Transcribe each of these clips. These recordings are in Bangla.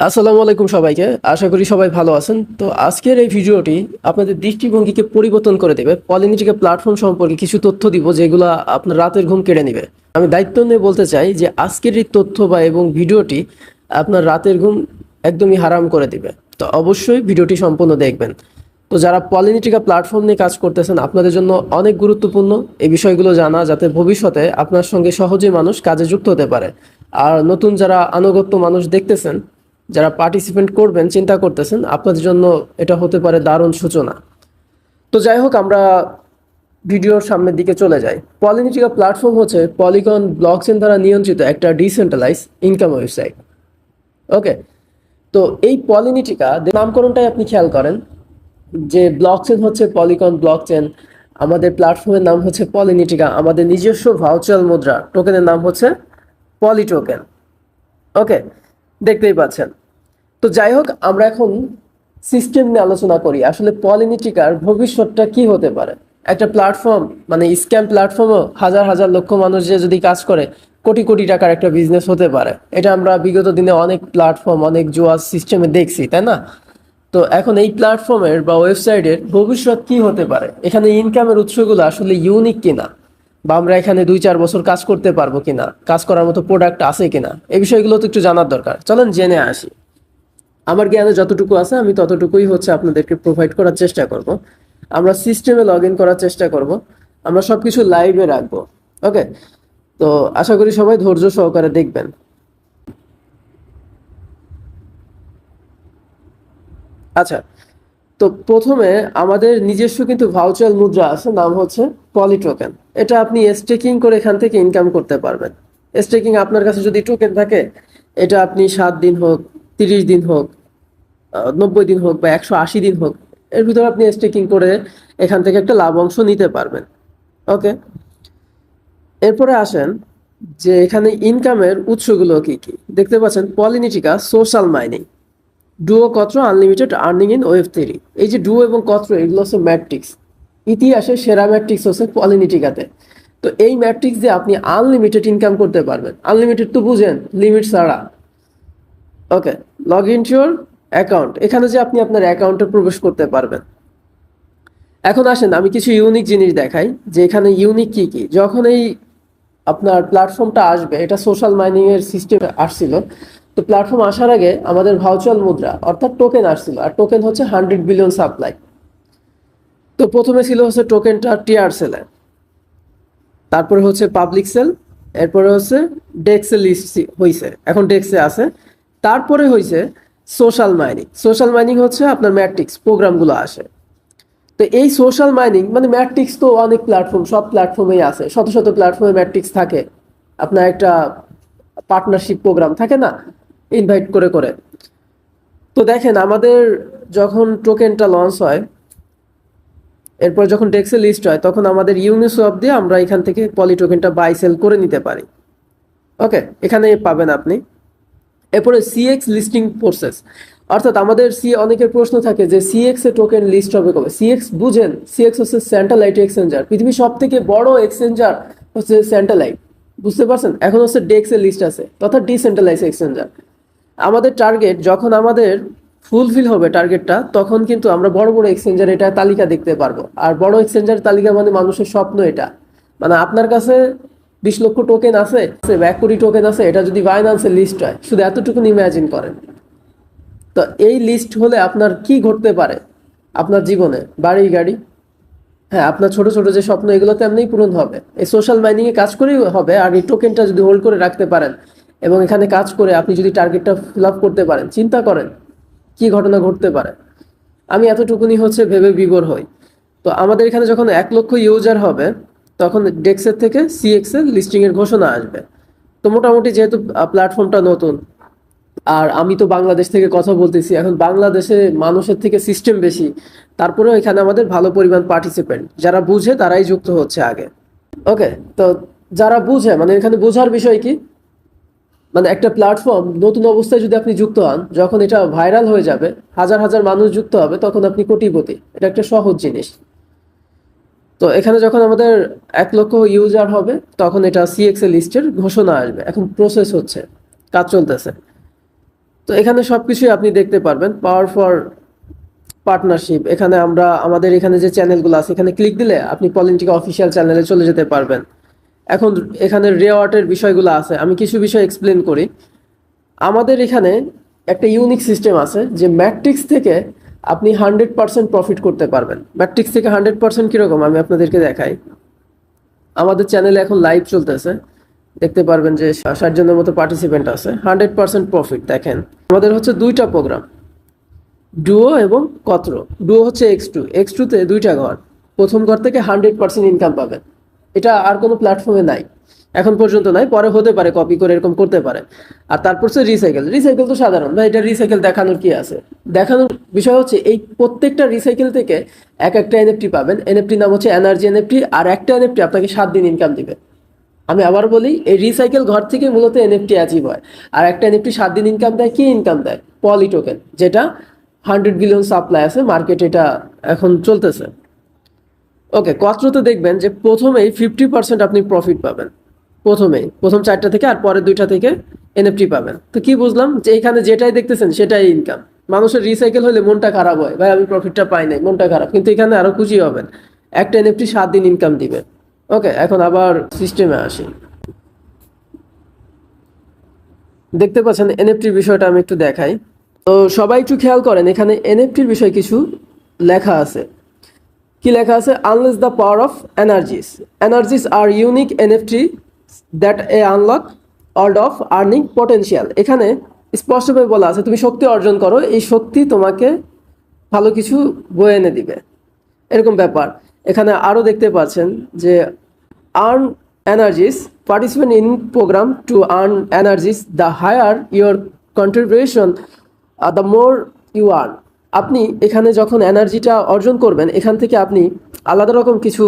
আসসালামু আলাইকুম সবাইকে। আশা করি সবাই ভালো আছেন। তো আজকের এই ভিডিওটি আপনাদের দৃষ্টিভঙ্গিকে পরিবর্তন করে দেবে। পলিনিটিকা প্ল্যাটফর্ম সম্পর্কে কিছু তথ্য দিব যেগুলো আপনার রাতের ঘুম কেড়ে নেবে। আমি দায়িত্ব নিয়ে বলতে চাই যে আজকের এই তথ্য বা এবং ভিডিওটি আপনার রাতের ঘুম একদমই হারাম করে দিবে। তো অবশ্যই ভিডিওটি সম্পূর্ণ দেখবেন। তো যারা পলিনিটিকা প্ল্যাটফর্ম নিয়ে কাজ করতেছেন, আপনাদের জন্য অনেক গুরুত্বপূর্ণ এই বিষয়গুলো জানা যাতে ভবিষ্যতে আপনার সঙ্গে সহজেই মানুষ কাজে যুক্ত হতে পারে। আর নতুন যারা আনুগত্য মানুষ দেখতেছেন যারা পার্টিসিপেন্ট করবেন, চিন্তা করতেছেন, আপনাদের জন্য এটা হতে পারে দারুণ সূচনা। তো যাই হোক, আমরা ভিডিওর সামনের দিকে চলে যাই। পলিনিটিকা প্ল্যাটফর্ম হচ্ছে পলিগন ব্লকচেন দ্বারা নিয়ন্ত্রিত একটা ডিসেন্ট্রালাইজ ইনকাম ওয়েবসাইট ওকে তো এই পলিনিটিকা নামকরণটাই আপনি খেয়াল করেন, যে ব্লকচেন হচ্ছে পলিকন ব্লকচেন আমাদের প্ল্যাটফর্মের নাম হচ্ছে পলিনিটিকা আমাদের নিজস্ব ভাউচুয়াল মুদ্রা টোকেনের নাম হচ্ছে পলি টোকেন ওকে দেখতেই পাচ্ছেন। তো যাই হোক, আমরা এখন সিস্টেম নিয়ে আলোচনা করি। আসলে পলিনিটিকার ভবিষ্যৎটা কি হতে পারে? একটা প্ল্যাটফর্ম মানে স্ক্যাম প্ল্যাটফর্মও হাজার হাজার লক্ষ মানুষ যে যদি কাজ করে, কোটি কোটি টাকার একটা বিজনেস হতে পারে। এটা আমরা বিগত দিনে অনেক প্ল্যাটফর্ম অনেক জুয়া সিস্টেমে দেখছি, তাই না? তো এখন এই প্ল্যাটফর্মের বা ওয়েবসাইটের ভবিষ্যৎ কি হতে পারে? এখানে ইনকামের উৎসগুলো আসলে ইউনিক কিনা? বা আমরা এখানে দুই চার বছর কাজ করতে পারব কিনা? কাজ করার মতো প্রোডাক্ট আছে কিনা? এই বিষয়গুলো তো একটু জানার দরকার। চলেন জেনে আসি। আমার জ্ঞানে যতটুকু আছে, আমি ততটুকুই হচ্ছে আপনাদেরকে প্রোভাইড করার চেষ্টা করব। আমরা সিস্টেমে লগ ইন করার চেষ্টা করব। আমরা সবকিছু লাইভে রাখব। ওকে তো আশা করি সবাই ধৈর্য সহকারে দেখবেন। আচ্ছা তো প্রথমে আমাদের নিজস্ব কিন্তু ভাউচার মুদ্রা আছে, নাম হচ্ছে পলি টোকেন এটা আপনি স্টেকিং করে এখান থেকে ইনকাম করতে পারবেন। স্টেকিং আপনার কাছে যদি টোকেন থাকে, এটা আপনি সাত দিন হোক, তিরিশ দিন হোক নব্বই দিন হোক বা একশো আশি দিন হোক, এর ভিতরে আপনি স্টেকিং করে এখান থেকে একটা লাভ অংশ নিতে পারবেন। ওকে এরপরে আসেন যে এখানে ইনকামের উৎসগুলো কি কি? দেখতে পাচ্ছেন পলিনিটিকা social mining duo কত্র unlimited earning in web three এই যে ডুও এবং কত্র এগুলো হচ্ছে ম্যাট্রিক্স ইতিহাসে সেরা ম্যাট্রিক্স হচ্ছে পলিনিটিকাতে তো এই ম্যাট্রিক্স দিয়ে আপনি আনলিমিটেড ইনকাম করতে পারবেন। আনলিমিটেড তো বুঝেন লিমিট ছাড়া। Okay log in your account, এখানে যে আপনি আপনার অ্যাকাউন্টে প্রবেশ করতে পারবেন। এখন আসেন, আমি কিছু ইউনিক জিনিস দেখাই, যে এখানে ইউনিক কি কি? যখন এই আপনার প্ল্যাটফর্মটা আসবে, এটা সোশ্যাল মাইনিং এর সিস্টেম আসছিল, তো প্ল্যাটফর্ম আসার আগে আমাদের ভাউচুয়াল মুদ্রা, অর্থাৎ টোকেন আসছিল, আর টোকেন হচ্ছে হান্ড্রেড বিলিয়ন সাপ্লাই তো প্রথমে ছিল হচ্ছে টোকেনটা টিআর সেলে তারপরে হচ্ছে পাবলিক সেল এরপরে হচ্ছে ডেক্সে লিস্ট হয়েছে এখন ডেক্সে আছে। তারপরে হয়েছে সোশ্যাল মাইনিং। সোশ্যাল মাইনিং হচ্ছে আপনার ম্যাট্রিক্স প্রোগ্রামগুলো আসে। তো এই সোশ্যাল মাইনিং মানে ম্যাট্রিক্স তো অনেক প্ল্যাটফর্ম, সব প্ল্যাটফর্মেই আছে। শত শত প্ল্যাটফর্মে ম্যাট্রিক্স থাকে। আপনার একটা পার্টনারশিপ প্রোগ্রাম থাকে না? ইনভাইট করে করে। তো দেখেন, আমাদের যখন টোকেনটা লঞ্চ হয়, এরপর যখন ডেক্সে লিস্ট হয়, তখন আমাদের ইউনিসোয়াপ দিয়ে আমরা এখান থেকে পলি টোকেনটা বাই সেল করে নিতে পারি। ওকে, এখানে পাবেন আপনি। এরপরে সিএক্স লিস্টিং প্রসেস অর্থাৎ আমাদের সি অনেকের প্রশ্ন থাকে যে সিএক্স এ টোকেন লিস্ট হবে কবে? সিএক্স বুঝেন সিএক্স হচ্ছে স্যান্টালাইট এক্সচেঞ্জার পৃথিবীর সব থেকে বড় এক্সচেঞ্জার হচ্ছে স্যান্টালাইট বুঝতে পারছেন? এখন হচ্ছে ডেক্স এ লিস্ট আছে, তথা ডিসেন্ট্রালাইজ এক্সচেঞ্জার আমাদের টার্গেট যখন আমাদের ফুলফিল হবে টার্গেটটা তখন কিন্তু আমরা বড় বড় এক্সচেঞ্জার এটা তালিকা দেখতে পারব। আর বড় এক্সচেঞ্জার তালিকা মানে মানুষের স্বপ্ন এটা। মানে আপনার কাছে বিশ লক্ষ টোকেন আছে বা এক কোটি টোকেন আছে, এটা যদি বাইন্যান্সের লিস্ট হয়, শুধু এতটুকু ইম্যাজিন করেন। তো এই লিস্ট হলে আপনার কি ঘটতে পারে? আপনার জীবনে, বাড়ি, গাড়ি হ্যাঁ আপনার ছোট ছোট যে স্বপ্ন, এগুলো তেমনিই পূরণ হবে। এই সোশ্যাল মাইনিং এ কাজ করেই হবে, আর এই টোকেনটা যদি হোল্ড করে রাখতে পারেন, এবং এখানে কাজ করে আপনি যদি টার্গেটটা ফিল আপ করতে পারেন, চিন্তা করেন, কি ঘটনা ঘটতে পারে? আমি এতটুকুনি হচ্ছে ভেবে বিভোর হই। তো আমাদের এখানে যখন এক লক্ষ ইউজার হবে তখন ডেক্সের থেকে সিএক্স এর লিস্টিং এর ঘোষণা আসবে। তো মোটামুটি যেহেতু প্ল্যাটফর্মটা নতুন, আর আমি তো বাংলাদেশ থেকে কথা বলতেছি, এখন বাংলাদেশে মানুষের থেকে সিস্টেম বেশি, তারপরেও এখানে আমাদের ভালো পরিমাণ পার্টিসিপেন্ট যারা বুঝে তারাই যুক্ত হচ্ছে আগে। ওকে তো যারা বুঝে মানে এখানে বোঝার বিষয় কি? মানে একটা প্ল্যাটফর্ম নতুন অবস্থায় যদি আপনি যুক্ত হন, যখন এটা ভাইরাল হয়ে যাবে, হাজার হাজার মানুষ যুক্ত হবে, তখন আপনি কোটিপতি, এটা একটা সহজ জিনিস। তো এখানে যখন আমাদের এক লক্ষ ইউজার হবে, তখন এটা সিএক্সএল লিস্টের ঘোষণা আসবে। এখন প্রসেস হচ্ছে, কাজ চলতেছে। তো এখানে সব কিছুই আপনি দেখতে পারবেন পাওয়ার ফর পার্টনারশিপ এখানে আমরা, আমাদের এখানে যে চ্যানেলগুলো আছে, এখানে ক্লিক দিলে আপনি পলিটিকা অফিসিয়াল চ্যানেলে চলে যেতে পারবেন। এখন এখানে রেওয়ার্টের বিষয়গুলো আছে, আমি কিছু বিষয় এক্সপ্লেন করি। আমাদের এখানে একটা ইউনিক সিস্টেম আছে, যে ম্যাট্রিক্স থেকে আপনি হান্ড্রেড পার্সেন্ট প্রফিট করতে পারবেন। ম্যাট্রিক্স থেকে হান্ড্রেড পার্সেন্ট কীরকম? আমি আপনাদেরকে দেখাই। আমাদের চ্যানেলে এখন লাইভ চলতেছে। দেখতে পারবেন যে ষাট জনের মতো পার্টিসিপেন্ট আছে। হান্ড্রেড পার্সেন্ট প্রফিট দেখেন। আমাদের হচ্ছে দুইটা প্রোগ্রাম ডুও এবং কত্র ডুও হচ্ছে এক্স টু এক্স টুতে দুইটা ঘর। প্রথম ঘর থেকে হান্ড্রেড পার্সেন্ট ইনকাম পাবেন। এটা আর কোনো প্ল্যাটফর্মে নাই। এখন পর্যন্ত নাই, পরে হতে পারে কপি করে এরকম করতে পারে। আর তারপর হচ্ছে রিসাইকেল রিসাইকেল তো সাধারণ। ভাই, এটা রিসাইকেল দেখানোর কি আছে? দেখানোর বিষয় হচ্ছে, এই প্রত্যেকটা রিসাইকেল থেকে এক একটা এনএফটি পাবেন। এনএফটি নাম হচ্ছে এনার্জি এনএফটি আর একটা এনএফটি আপনাকে সাত দিন ইনকাম দিবে। আমি আবার বলি, এই রিসাইকেল ঘর থেকে মূলত এনএফটি অ্যাচিভ হয়। আর একটা এনএফটি সাত দিন ইনকাম দেয়, কি ইনকাম দেয়? পলি টোকেন যেটা হান্ড্রেড বিলিয়ন সাপ্লাই আছে মার্কেট এটা এখন চলতেছে। ওকে কত্রতে দেখবেন যে প্রথমেই ফিফটি পার্সেন্ট আপনি প্রফিট পাবেন। প্রথমেই প্রথম চারটা থেকে আর পরের দুইটা থেকে এনএফটি পাবেন। তো কি বুঝলাম? যে এখানে যেটাই দেখতেছেন, সেটাই ইনকাম মানুষের রিসাইকেল হলে মনটা খারাপ হয়, ভাই, আমি প্রফিটটা পাই নাই, মনটা খারাপ। কিন্তু এখানে আরও খুশি হবেন। একটা এনএফটি সাত দিন ইনকাম দিবে ওকে এখন আবার সিস্টেমে আসি। দেখতে পাচ্ছেন এনএফটির বিষয়টা আমি একটু দেখাই। তো সবাই একটু খেয়াল করেন, এখানে এনএফটির বিষয়ে কিছু লেখা আছে। কি লেখা আছে? Unleash the power of energies energies are unique NFT that a unlock world of earning potential এখানে স্পষ্টভাবে বলা আছে, তুমি শক্তি অর্জন করো, এই শক্তি তোমাকে ভালো কিছু বয়ে এনে দিবে। এরকম ব্যাপার। এখানে আরও দেখতে পাচ্ছেন যে earn energies participant in program to earn energies the higher your contribution the more you earn আপনি এখানে যখন এনার্জিটা অর্জন করবেন, এখান থেকে আপনি আলাদা রকম কিছু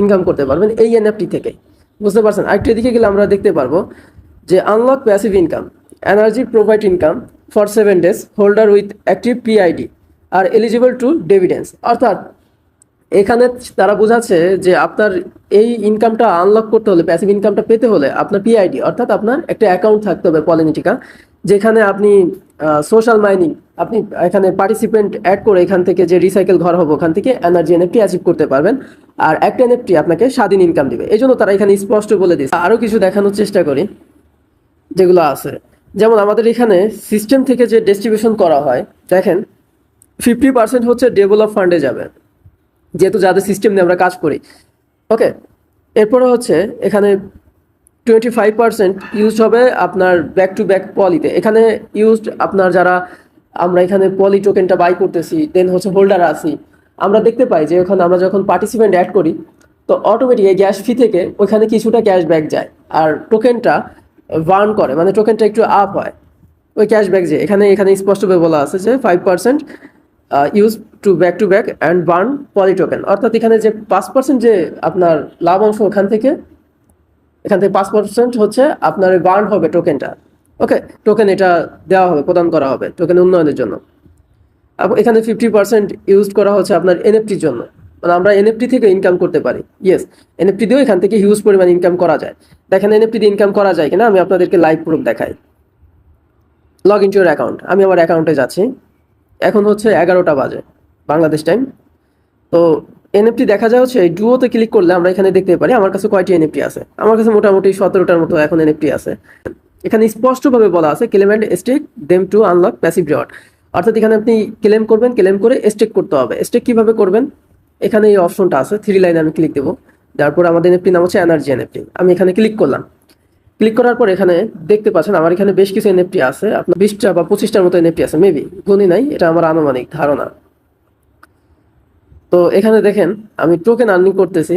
ইনকাম করতে পারবেন এই এনএফটি থেকে। বুঝতে পারছেন? আরেকটু দিকে গেলে আমরা দেখতে পারব যে unlock passive income energy provide income for seven days holder with active PID are eligible to dividends অর্থাৎ এখানে তারা বোঝাচ্ছে যে আপনার এই ইনকামটা আনলক করতে হলে প্যাসিভ ইনকামটা পেতে হলে আপনার পিআইডি অর্থাৎ আপনার একটা অ্যাকাউন্ট থাকতে হবে, পলিনিটিকা। যেখানে আপনি সোশ্যাল মাইনিং আপনি এখানে পার্টিসিপেন্ট অ্যাড করে এখান থেকে যে রিসাইকেল ঘর হবে, ওখান থেকে এনার্জি এনএফটি অ্যাচিভ করতে পারবেন। আর একটা এনএফটি আপনাকে স্বাধীন ইনকাম দিবে। এই জন্য তারা এখানে স্পষ্ট বলে দিচ্ছে আরও কিছু দেখানোর চেষ্টা করি, যেগুলো আছে। যেমন আমাদের এখানে সিস্টেম থেকে যে ডিস্ট্রিবিউশন করা হয়, দেখেন ফিফটি পার্সেন্ট হচ্ছে ডেভেলপ ফান্ডে যাবে। যেহেতু যাদের সিস্টেম নিয়ে আমরা কাজ করি। ওকে এরপরে হচ্ছে এখানে টোয়েন্টি ফাইভ পার্সেন্ট ইউজ হবে আপনার ব্যাক টু ব্যাক পলিতে এখানে ইউজড আপনার যারা আমরা এখানে পলি টোকেনটা বাই করতেছি দেন হচ্ছে হোল্ডার আছি। আমরা দেখতে পাই যে ওখানে আমরা যখন পার্টিসিপেন্ট অ্যাড করি, তো অটোমেটিক এই গ্যাস ফি থেকে ওইখানে কিছুটা ক্যাশব্যাক যায়। আর টোকেনটা বার্ন করে মানে টোকেনটা একটু আপ হয়। ওই ক্যাশব্যাক যে, এখানে এখানে স্পষ্টভাবে বলা আছে যে five percent use to back to back and burn poly token অর্থাৎ এখানে যে পাঁচ পার্সেন্ট যে আপনার লাভ অংশ ওখান থেকে এখান থেকে পাঁচ পার্সেন্ট হচ্ছে, আপনার বার্ন হবে টোকেনটা ওকে টোকেন এটা দেওয়া হবে, প্রদান করা হবে টোকেন উন্নয়নের জন্য। এখানে ফিফটি পার্সেন্ট ইউজ করা হচ্ছে আপনার এনএফটির জন্য। মানে আমরা এনএফটি থেকে ইনকাম করতে পারি। ইয়েস এনএফটি দিয়েও এখান থেকে হিউজ পরিমাণ ইনকাম করা যায়। দেখেন এনএফটি দিয়ে ইনকাম করা যায় কিনা, আমি আপনাদেরকে লাইভ প্রুফ দেখাই। লগ ইন ইউর অ্যাকাউন্ট আমি আমার অ্যাকাউন্টে যাচ্ছি। এখন হচ্ছে এগারোটা বাজে, বাংলাদেশ টাইম তো এনএফটি দেখা যায় হচ্ছে ডুয়োতে ক্লিক করলে আমরা এখানে দেখতে পারি, আমার কাছে কয়টি এনএফটি আছে? আমার কাছে মোটামুটি সতেরোটার মতো এখন এনএফটি আছে। এখানে স্পষ্টভাবে বলা আছে claim and stake them to unlock passive reward অর্থাৎ এখানে আপনি ক্লেম করবেন ক্লেম করে স্টেক করতে হবে। স্টেক কীভাবে করবেন? এখানে এই অপশনটা আছে থ্রি লাইনে আমি ক্লিক দেবো। তারপর আমাদের এনএফটি নাম হচ্ছে এনার্জি এনএফটি আমি এখানে ক্লিক করলাম। ক্লিক করার পর এখানে দেখতে পাচ্ছেন, আমার এখানে বেশ কিছু এনএফটি আছে। আপনার বিশটা বা পঁচিশটার মতো এনএফটি আছে মেবি গুণই নাই, এটা আমার আনুমানিক ধারণা। তো এখানে দেখেন, আমি টোকেন আর্নিং করতেছি।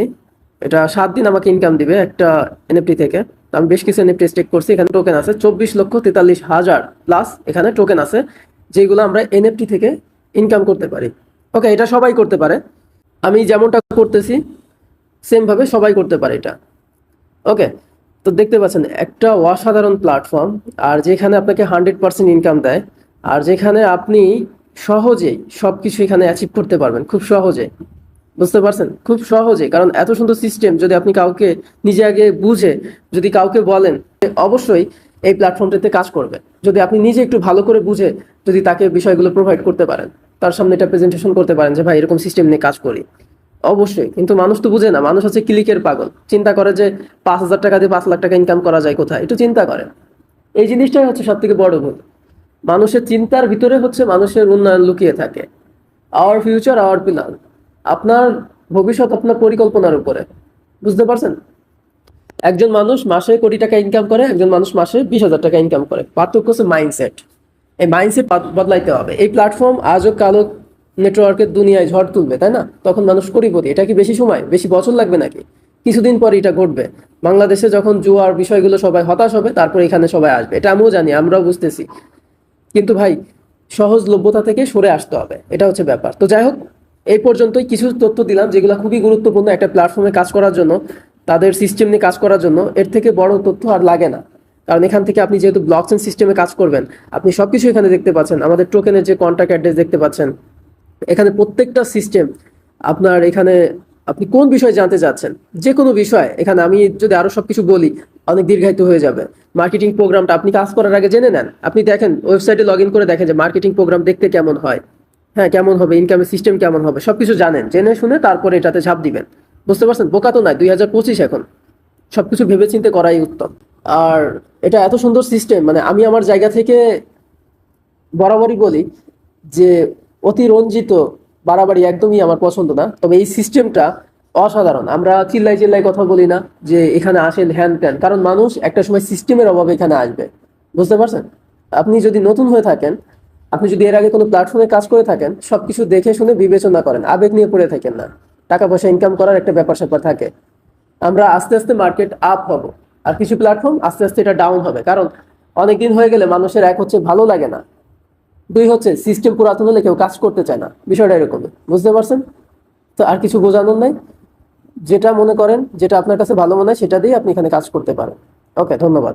এটা সাত দিন আমাকে ইনকাম দিবে একটা এনএফটি থেকে। আমি বেশ কিছু এনএফটি স্টেক করছি, এখানে টোকেন আছে চব্বিশ লক্ষ তেতাল্লিশ হাজার প্লাস এখানে টোকেন আছে, যেগুলো আমরা এনএফটি থেকে ইনকাম করতে পারি। ওকে এটা সবাই করতে পারে। আমি যেমনটা করতেছি সেমভাবে সবাই করতে পারে এটা। ওকে তো দেখতে পাচ্ছেন, একটা অসাধারণ প্ল্যাটফর্ম আর যেখানে আপনাকে হান্ড্রেড পার্সেন্ট ইনকাম দেয়, আর যেখানে আপনি সহজেই সব কিছু এখানে অ্যাচিভ করতে পারবেন, খুব সহজে বুঝতে পারছেন? খুব সহজে কারণ এত সুন্দর সিস্টেম যদি আপনি কাউকে, নিজে আগে বুঝে যদি কাউকে বলেন অবশ্যই এই প্ল্যাটফর্মটাতে কাজ করবে। যদি আপনি নিজে একটু ভালো করে বুঝে যদি তাকে বিষয়গুলো প্রোভাইড করতে পারেন, তার সামনে এটা প্রেজেন্টেশন করতে পারেন যে, ভাই, এরকম সিস্টেম নিয়ে কাজ করি। অবশ্যই, কিন্তু মানুষ তো বুঝে না, মানুষ হচ্ছে ক্লিকের পাগল। চিন্তা করে যে, পাঁচ হাজার টাকা দিয়ে পাঁচ লাখ টাকা ইনকাম করা যায় কোথায়? একটু চিন্তা করে। এই জিনিসটাই হচ্ছে সব থেকে বড় ভুল। মানুষের চিন্তার ভিতরে হচ্ছে মানুষের উন্নয়ন লুকিয়ে থাকে। আওয়ার ফিউচার আওয়ার প্ল্যান আপনার ভবিষ্যৎ, আপনার পরিকল্পনার উপরে। বুঝতে পারছেন? একজন মানুষ মাসে কোটি টাকা ইনকাম করে, একজন মানুষ মাসে বিশ হাজার টাকা ইনকাম করে। পার্থক্য হচ্ছে মাইন্ডসেট এই মাইন্ডসেট বদলাইতে হবে। এই প্ল্যাটফর্ম আজও কালো নেটওয়ার্কের দুনিয়ায় ঝড় তুলবে, তাই না? তখন মানুষ কোটিপতি। এটা কি বেশি সময়? বেশি বছর লাগবে নাকি? কিছুদিন পরে এটা ঘটবে। বাংলাদেশে যখন জুয়ার বিষয়গুলো সবাই হতাশ হবে, তারপর এখানে সবাই আসবে। এটা আমিও জানি, আমরাও বুঝতেছি। কিন্তু ভাই, সহজলভ্যতা থেকে সরে আসতে হবে। এটা হচ্ছে ব্যাপার। তো যাই হোক, এই পর্যন্তই কিছু তথ্য দিলাম যেগুলো খুবই গুরুত্বপূর্ণ একটা প্ল্যাটফর্মে কাজ করার জন্য, তাদের সিস্টেম নিয়ে কাজ করার জন্য। এর থেকে বড় তথ্য আর লাগে না। কারণ এখান থেকে আপনি যেহেতু ব্লক চেন সিস্টেমে কাজ করবেন, আপনি সব কিছু এখানে দেখতে পাচ্ছেন। আমাদের টোকেনের যে কন্ট্যাক্ট অ্যাড্রেস দেখতে পাচ্ছেন। এখানে প্রত্যেকটা সিস্টেম আপনার এখানে আপনি কোন বিষয়ে জানতে চাচ্ছেন? যে কোনো বিষয়। এখানে আমি যদি আরও সবকিছু বলি, অনেক দীর্ঘায়িত হয়ে যাবে। মার্কেটিং প্রোগ্রামটা আপনি কাজ করার আগে জেনে নেন। আপনি দেখেন, ওয়েবসাইটে লগ ইন করে দেখেন যে মার্কেটিং প্রোগ্রাম দেখতে কেমন হয়। হ্যাঁ কেমন হবে ইনকামের সিস্টেম কেমন হবে, সবকিছু জানেন। জেনে শুনে তারপরে এটাতে ঝাঁপ দিবেন। বুঝতে পারছেন? বোকা তো নয়, দুই হাজার পঁচিশ এখন। সবকিছু ভেবে চিন্তে করাই উত্তম। আর এটা এত সুন্দর সিস্টেম মানে আমি আমার জায়গা থেকে বরাবরই বলি যে অতি রঞ্জিত বাড়াবাড়ি একদমই আমার পছন্দ না। তবে এই সিস্টেমটা অসাধারণ। আমরা চিল্লাই চিল্লাই কথা বলি না যে এখানে আসেন হ্যান ত্যান। কারণ মানুষ একটা সময় সিস্টেমের অভাবে এখানে আসবে। বুঝতে পারছেন? আপনি যদি নতুন হয়ে থাকেন, আপনি যদি এর আগে কোনো প্ল্যাটফর্মে কাজ করে থাকেন সব কিছু দেখে শুনে বিবেচনা করেন। আবেগ নিয়ে পড়ে থাকেন না। টাকা পয়সা ইনকাম করার একটা ব্যাপার স্যাপার থাকে। আমরা আস্তে আস্তে মার্কেট আপ হব। আর কিছু প্ল্যাটফর্ম আস্তে আস্তে এটা ডাউন হবে। কারণ অনেকদিন হয়ে গেলে মানুষের এক হচ্ছে ভালো লাগে না। দুই হচ্ছে সিস্টেম পুরাতন হলে কেউ কাজ করতে চায় না। বিষয়টা এরকম, বুঝতে পারছেন? তো আর কিছু বোঝানোর নাই। যেটা মনে করেন, যেটা আপনার কাছে ভালো মনে হয়, সেটা দিয়ে আপনি এখানে কাজ করতে পারেন। ওকে, ধন্যবাদ।